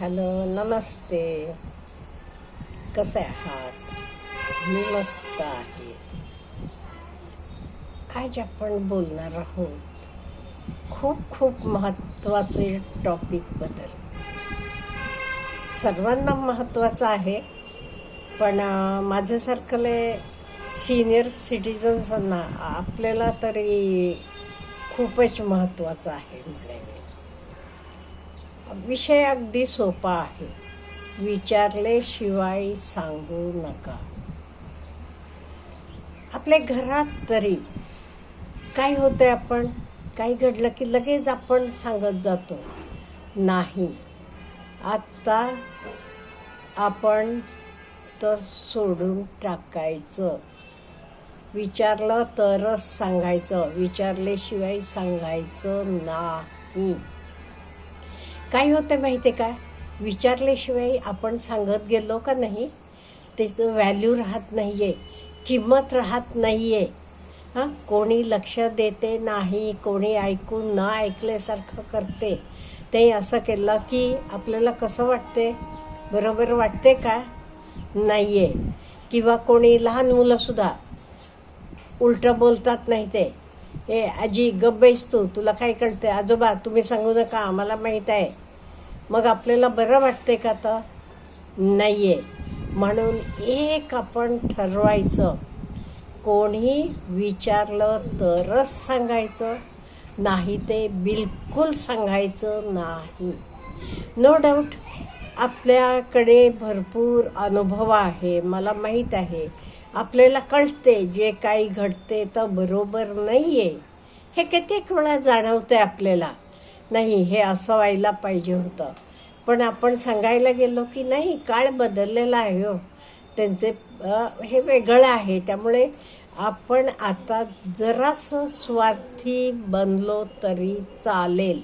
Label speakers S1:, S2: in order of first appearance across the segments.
S1: Hello नमस्ते. कसे आहात? मी मस्त आहे. आज आपण बोलणार आहोत खूप खूप महत्त्वाचे टॉपिकबद्दल सर्वांना महत्त्वाचं आहे पण माझ्यासारखले सिनियर सिटिझन्सांना आपल्याला तरी खूपच महत्त्वाचं आहे म्हणे विषय अगदी सोपा आहे. विचारलेशिवाय सांगू नका. आपल्या घरात तरी काय होतंय आपण? काही घडलं की लगेच आपण सांगत जातो. नाही. आत्ता आपण तर सोडून टाकायचं. विचारलं तरच सांगायचं. विचारल्याशिवाय सांगायचं नाही. काय होतं माहिती आहे का? विचारल्याशिवाय आपण सांगत गेलो का नाही त्याचं व्हॅल्यू राहत नाही आहे किंमत राहत नाही आहे हां कोणी लक्ष देते नाही कोणी ऐकून न ऐकल्यासारखं करते. ते असं केलं की आपल्याला कसं वाटते बरोबर वाटते का? नाही आहे किंवा कोणी लहान मुलंसुद्धा उलटं बोलतात नाही ते. ए आजी गप्प बैस तू तुला काय कळते आजोबा तुम्ही सांगू नका आम्हाला माहीत आहे. मग आपल्याला बरं वाटते का तर नाही आहे म्हणून एक आपण ठरवायचं. कोणी विचारलं तरच सांगायचं. नाही ते बिलकुल सांगायचं नाही. नो डाऊट आपल्याकडे भरपूर अनुभव आहे. मला माहीत आहे. आपल्याला कळते जे काही घडते तर बरोबर नाही आहे हे कित्येक वेळा जाणवते आपल्याला. नाही हे असं व्हायला पाहिजे होतं. पण आपण सांगायला गेलो की नाही काळ बदललेला आहे हो. त्यांचे हे वेगळं आहे. त्यामुळे आपण आता जरासं स्वार्थी बनलो तरी चालेल.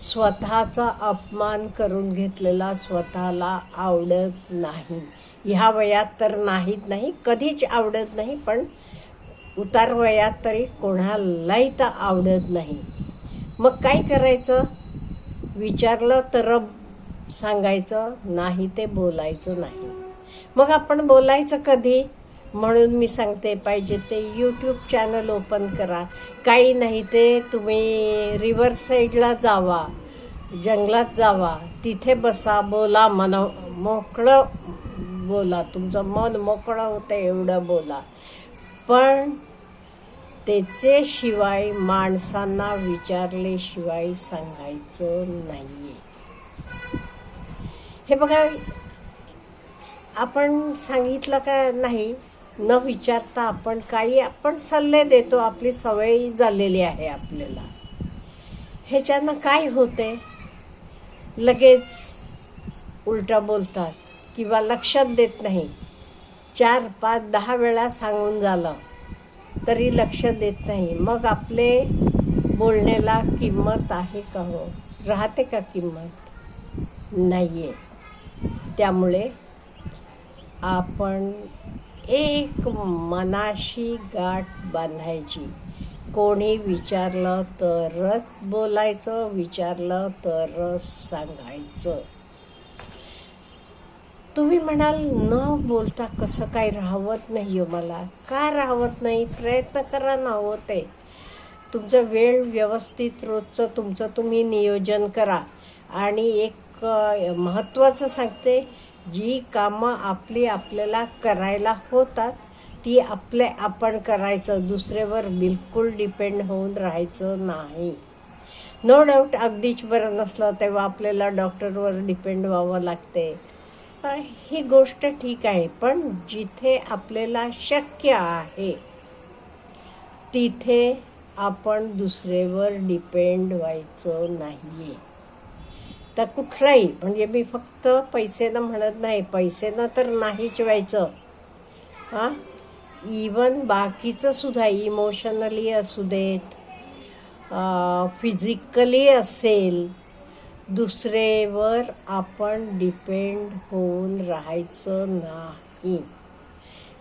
S1: स्वतःचा अपमान करून घेतलेला स्वतःला आवडत नाही. ह्या वयात तर नाहीत नाही. कधीच आवडत नाही पण उतार वयात तरी कोणालाही तर आवडत नाही. मग काय करायचं? विचारलं तर सांगायचं नाही ते बोलायचं नाही. मग आपण बोलायचं कधी? म्हणून मी सांगते पाहिजे ते यूट्यूब चॅनल ओपन करा. काही नाही ते तुम्ही रिव्हर साईडला जावा जंगलात जावा. तिथे बसा बोला मन मोकळं बोला. तुमचं मन मोकळं होतं एवढं बोला. पण त्याच्याशिवाय माणसांना विचारलेशिवाय सांगायचं नाहीये. हे बघा आपण सांगितलं का नाही न विचारता आपण काही आपण सल्ले देतो आपली सवय झालेली आहे आपल्याला. ह्याच्यानं काय होते लगेच उलटा बोलतात किंवा लक्षात देत नाही. चार पाच दहा वेळा सांगून झालं. तरी लक्ष देत नाही. मग आपले बोलण्याला किंमत आहे का हो? राहते का किंमत? नाही आहे त्यामुळे आपण एक मनाशी गाठ बांधायची. कोणी विचारलं तरच बोलायचं विचारलं तरच सांगायचं. तुम्ही म्हणाल न बोलता कसं काय राहवत नाही हो मला? का राहवत नाही? प्रयत्न करा ना हो ते. तुमचं वेळ व्यवस्थित रोजचं तुमचं तुम्ही नियोजन करा. आणि एक महत्त्वाचं सांगते जी कामं आपली आपल्याला करायला होतात ती आपले आपण करायचं. दुसऱ्यावर बिलकुल डिपेंड होऊन राहायचं नाही. नो डाऊट अगदीच बरं नसलं तेव्हा आपल्याला डॉक्टरवर डिपेंड व्हावं लागते. ही गोष्ट ठीक आहे पण जिथे आपल्याला शक्य आहे तिथे आपण दुसरेवर डिपेंड व्हायचं नाही आहे तर कुठलाही म्हणजे मी फक्त पैसेनं म्हणत नाही पैसेनं तर नाहीच व्हायचं. हां? इवन बाकीचं सुद्धा इमोशनली असू देत फिजिकली असेल दुसरेवर आपण डिपेंड होऊन राहायचं नाही.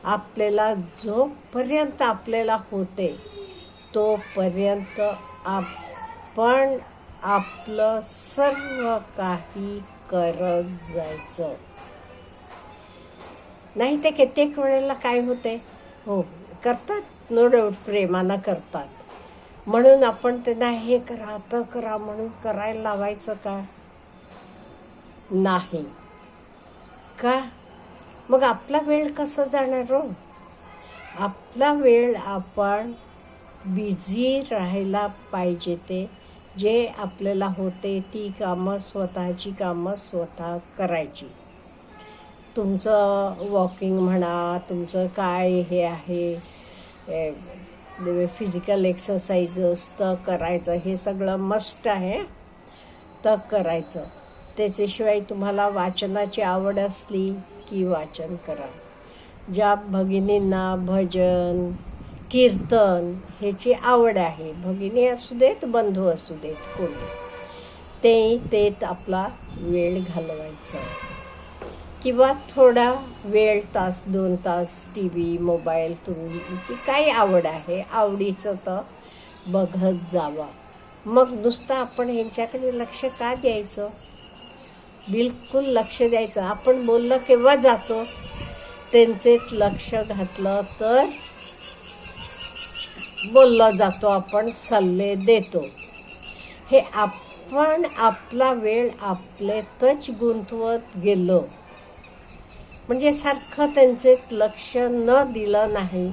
S1: आपल्याला जोपर्यंत आपल्याला होते तोपर्यंत आपण आपलं सर्व काही करत जायचं. नाही ते कित्येक वेळेला काय होते? हो करतात नो डाऊट प्रेमानं करतात. म्हणून आपण त्यांना हे करा तर करा म्हणून करायला लावायचं का? नाही. का? मग आपला वेळ कसा जाणार हो? आपला वेळ आपण बिझी राहायला पाहिजे ते. जे आपल्याला होते ती कामं स्वतःची कामं स्वतः करायची. तुमचं वॉकिंग म्हणा तुमचं काय हे आहे फिजिकल एक्सरसाइजस तर करायचं हे सगळं मस्ट आहे. तर करायचं. त्याच्याशिवाय तुम्हाला वाचनाची आवड असली की वाचन करा. ज्या भगिनींना भजन कीर्तन ह्याची आवड आहे भगिनी असू देत बंधू असू देत कोणी ते तेच आपला वेळ घालवायचा. किंवा थोडा वेळ तास दोन तास टी व्ही मोबाईल तुमची काय आवड आहे आवडीचं तर बघत जावा. मग नुसतं आपण ह्यांच्याकडे लक्ष का द्यायचं? बिलकुल लक्ष द्यायचं. आपण बोललं केव्हा जातो? त्यांचेच लक्ष घातलं तर बोललं जातो आपण सल्ले देतो. हे आपण आपला वेळ आपलेतच गुंतवत गेलो. म्हणजे सारखं त्यांचे लक्ष न दिलं नाही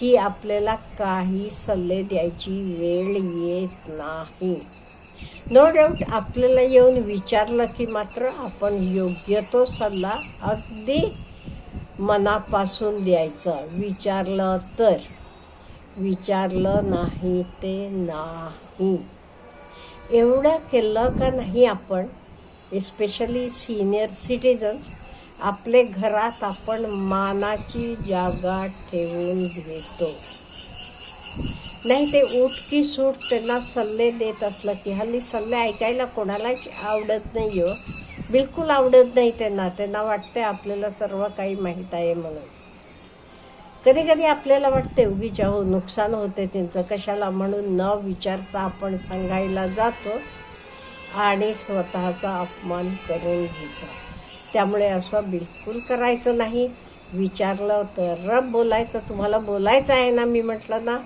S1: की आपल्याला काही सल्ले द्यायची वेळ येत नाही. नो डाऊट आपल्याला येऊन विचारलं की मात्र आपण योग्य तो सल्ला अगदी मनापासून द्यायचा. विचारलं तर. विचारलं नाही ते नाही. एवढं केलं का नाही आपण? एस्पेशली सिनियर सिटीजन्स आपले घरात आपण मानाची जागा ठेवून घेतो. नाही ते उठ की सूट त्यांना सल्ले देत असलं की हल्ली सल्ले ऐकायला कोणालाच आवडत नाही हो. बिलकुल आवडत नाही त्यांना. त्यांना वाटते आपल्याला सर्व काही माहीत आहे म्हणून. कधी कधी आपल्याला वाटते उगीच्या हो नुकसान होते त्यांचं. कशाला म्हणून न विचारता आपण सांगायला जातो आणि स्वतःचा अपमान करून घेतो. त्यामुळे असं बिलकुल करायचं नाही. विचारलं तर बोलायचं तुम्हाला बोलायचं आहे ना मी म्हटलं ना.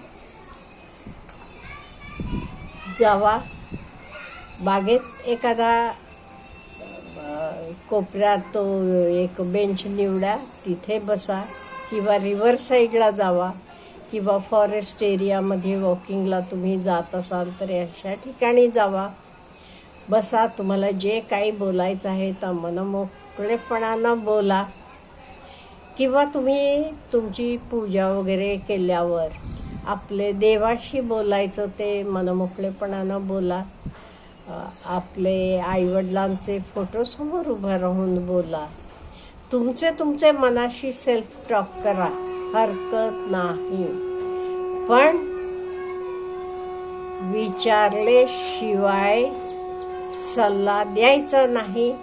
S1: जावा बागेत एखादा कोपऱ्यात तो एक बेंच निवडा तिथे बसा किंवा रिव्हर साईडला जावा किंवा फॉरेस्ट एरियामध्ये वॉकिंगला तुम्ही जात असाल तर अशा ठिकाणी जावा. बसा तुम्हाला जे काही बोलायचं आहे तर मोकळेपणानं बोला. किंवा तुम्ही तुमची पूजा वगैरे केल्यावर आपले देवाशी बोलायचं ते मनमोकळेपणानं बोला. आपले आईवडिलांचे फोटो समोर उभं राहून बोला. तुमचे तुमचे मनाशी सेल्फ टॉक करा. हरकत नाही. पण विचारले शिवाय सल्ला द्यायचा नाही.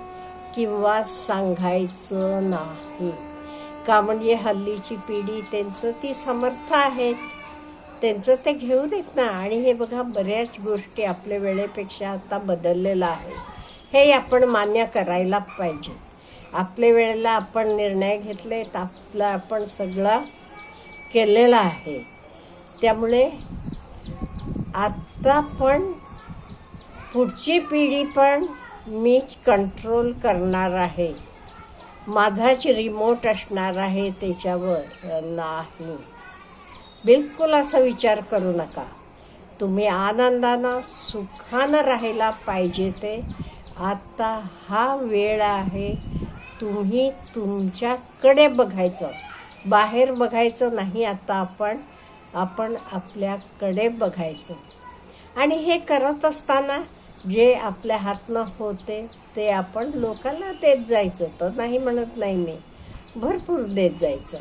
S1: किंवा सांगायचं नाही. का म्हणजे हल्लीची पिढी त्यांचं ती समर्थ आहेत. त्यांचं ते घेऊ देत ना. आणि हे बघा बऱ्याच गोष्टी आपल्या वेळेपेक्षा आता बदललेलं आहे हे आपण मान्य करायला पाहिजे. आपल्या वेळेला आपण निर्णय घेतले तर आपलं आपण सगळं केलेलं आहे. त्यामुळे आत्ता पण पुढची पिढी पण मीच कंट्रोल करणार आहे. माझाच रिमोट असणार आहे त्याच्यावर. नाही. बिलकुल असा विचार करू नका. तुम्ही आनंदानं सुखानं राहायला पाहिजे ते. आत्ता हा वेळ आहे. तुम्ही तुमच्याकडे बघायचं. बाहेर बघायचं नाही आता आपण. आपण आपल्याकडे बघायचं. आणि हे करत असताना जे आपल्या हातनं होते ते आपण लोकांना देत जायचं. तर नाही म्हणत नाही मी. भरपूर देत जायचं.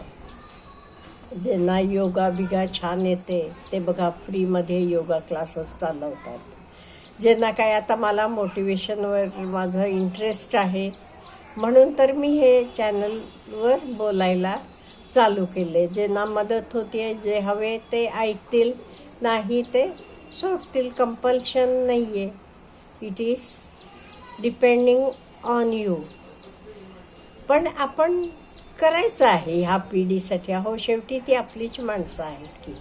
S1: ज्यांना योगा बिगा छान येते ते बघा फ्रीमध्ये योगा क्लासेस चालवतात. ज्यांना काय आता मला मोटिवेशनवर माझं इंटरेस्ट आहे म्हणून तर मी हे चॅनलवर बोलायला चालू केले. ज्यांना मदत होते जे हवे ते ऐकतील नाही ते सोडतील. कंपल्शन नाही आहे it is depending on you पण आपण करायचं आहे ह्या पिढीसाठी. अहो शेवटी ती आपलीच माणसं आहेत की.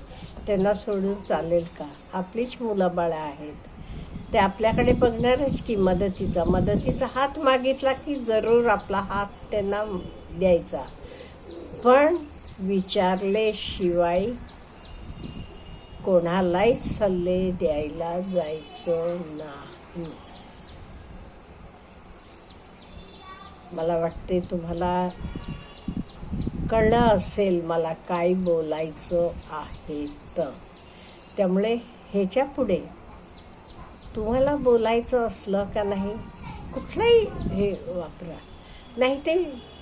S1: त्यांना सोडून चालेल का? आपलीच मुलं बाळं आहेत. ते आपल्याकडे बघणारच की मदतीचा. मदतीचा हात मागितला की जरूर आपला हात त्यांना द्यायचा. पण विचारल्याशिवाय कोणालाही सल्ले द्यायला जायचं नाही. मला वाटते तुम्हाला कळलं असेल मला काय बोलायचं आहे तर. त्यामुळे ह्याच्या पुढे तुम्हाला बोलायचं असलं का नाही कुठलंही हे वापरा. नाही ते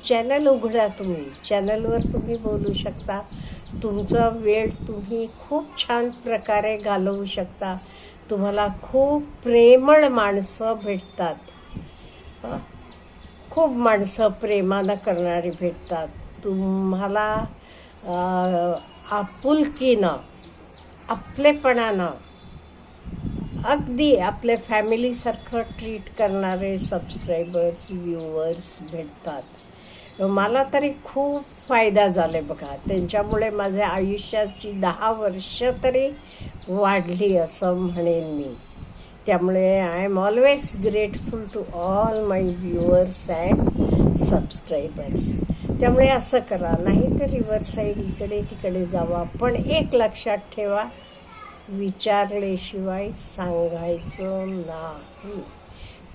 S1: चॅनल उघडा तुम्ही. चॅनलवर तुम्ही बोलू शकता. तुमचा वेळ तुम्ही खूप छान प्रकारे घालवू शकता. तुम्हाला खूप प्रेमळ माणसं भेटतात. खूप माणसं प्रेमानं करणारी भेटतात. तुम्हाला आपुलकीनं आपलेपणानं अगदी आपल्या फॅमिलीसारखं ट्रीट करणारे सबस्क्रायबर्स व्ह्युअर्स भेटतात. मला तरी खूप फायदा झाले बघा. त्यांच्यामुळे माझ्या आयुष्याची दहा वर्ष तरी वाढली असं म्हणेन मी. त्यामुळे I am always grateful to all my viewers and subscribers त्यामुळे असं करा नाही तर रिव्हर साईड इकडे तिकडे जावा पण एक लक्षात ठेवा विचारल्याशिवाय सांगायचं नाही.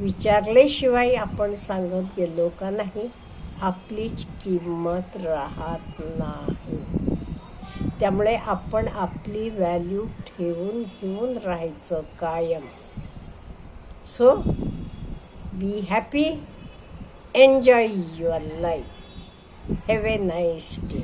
S1: विचारल्याशिवाय आपण सांगत गेलो का नाही आपलीच किंमत राहत नाही. त्यामुळे आपण आपली व्हॅल्यू ठेवून घेऊन राहायचं कायम so be happy enjoy your life have a nice day